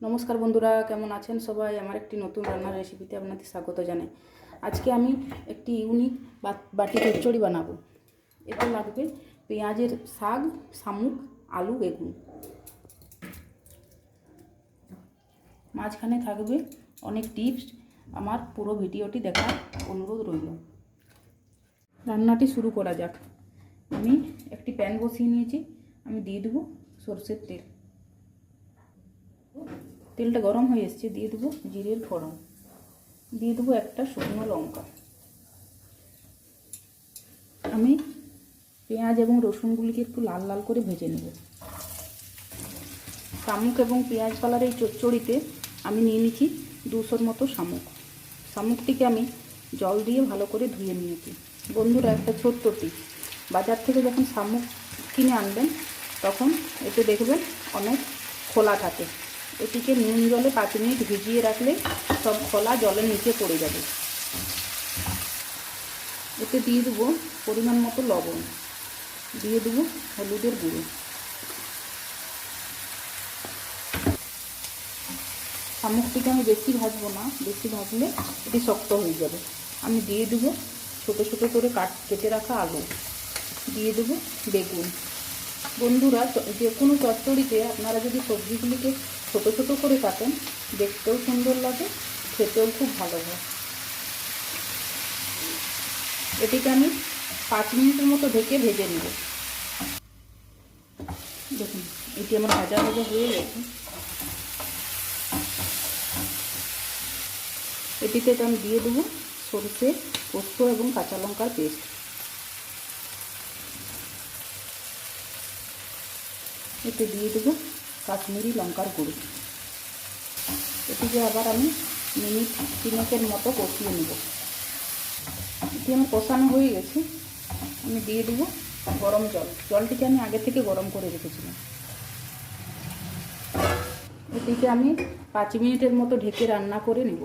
নমস্কার বন্ধুরা, কেমন আছেন সবাই? আমার একটি নতুন রান্নার রেসিপিতে আপনাদের স্বাগত জানাই। আজকে আমি একটি ইউনিক বাটি চচ্চড়ি বানাবো। এতে লাগবে পেঁয়াজের শাক, শামুক, আলু, বেগুন। মাঝখানে থাকবে অনেক টিপস আমার পুরো ভিডিওটি দেখার অনুরোধ রইল। রান্নাটি শুরু করা যাক। আমি একটি প্যান বসিয়ে নিয়েছি। আমি দিয়ে দেবো সর্ষের তেল। তেলটা গরম হয়ে এসছে, দিয়ে দেবো জিরের ফোড়ন। দিয়ে দেবো একটা শুকনো লঙ্কা। আমি পেঁয়াজ এবং রসুনগুলিকে একটু লাল লাল করে ভেজে নেব। শামুক এবং পেঁয়াজ কালার এই চচ্চড়িতে আমি নিয়ে নিচ্ছি দুশোর মতো শামুক। শামুকটিকে আমি জল দিয়ে ভালো করে ধুয়ে নিয়েছি। বন্ধুরা, একটা ছোট্ট টিপ বাজার থেকে যখন শামুক কিনে আনবেন, তখন এতে দেখবেন অনেক খোলা থাকে। এটিকে নুন জলে পাঁচ মিনিট ভিজিয়ে রাখলে সব খোলা জলের নিচে পড়ে যাবে। এতে দিয়ে দেবো পরিমাণ মতো লবণ। দিয়ে দেবো হলুদের গুঁড়ো। শামুকটিকে আমি বেশি ভাজবো না, বেশি ভাজলে এটি শক্ত হয়ে যাবে। আমি দিয়ে দেবো ছোটো ছোটো করে কাট, কেটে রাখা আলু। দিয়ে দেবো বেগুন। বন্ধুরা যে কোনো চচ্চড়িতে আপনারা যদি সবজিগুলিকে ছোটো ছোটো করে কাটেন, দেখতেও সুন্দর লাগে, খেতেও খুব ভালো হয়। এটিকে আমি পাঁচ মিনিটের মতো ঢেকে ভেজে নেব। দেখুন, এটি আমার ভাজা ভাজা হয়ে গেছে। এটিতে আমি দিয়ে দেবো সরষে, পোস্ত এবং কাঁচা লঙ্কার পেস্ট। এতে দিয়ে দেবো কাশ্মীরি লঙ্কার গুঁড়ো। এটিকে আবার আমি মিনিট তিনেকের মতো কষিয়ে নেব। এটি আমার কষানো হয়ে গেছে। আমি দিয়ে দেবো গরম জল। জলটিকে আমি আগে থেকে গরম করে রেখেছিলাম। এটিকে আমি পাঁচ মিনিটের মতো ঢেকে রান্না করে নেব।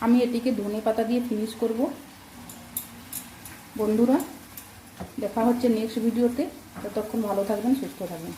আমি এটিকে ধনে পাতা দিয়ে ফিনিশ করব। বন্ধুরা দেখা হচ্ছে নেক্সট ভিডিওতে ততক্ষণ ভালো থাকবেন সুস্থ থাকবেন।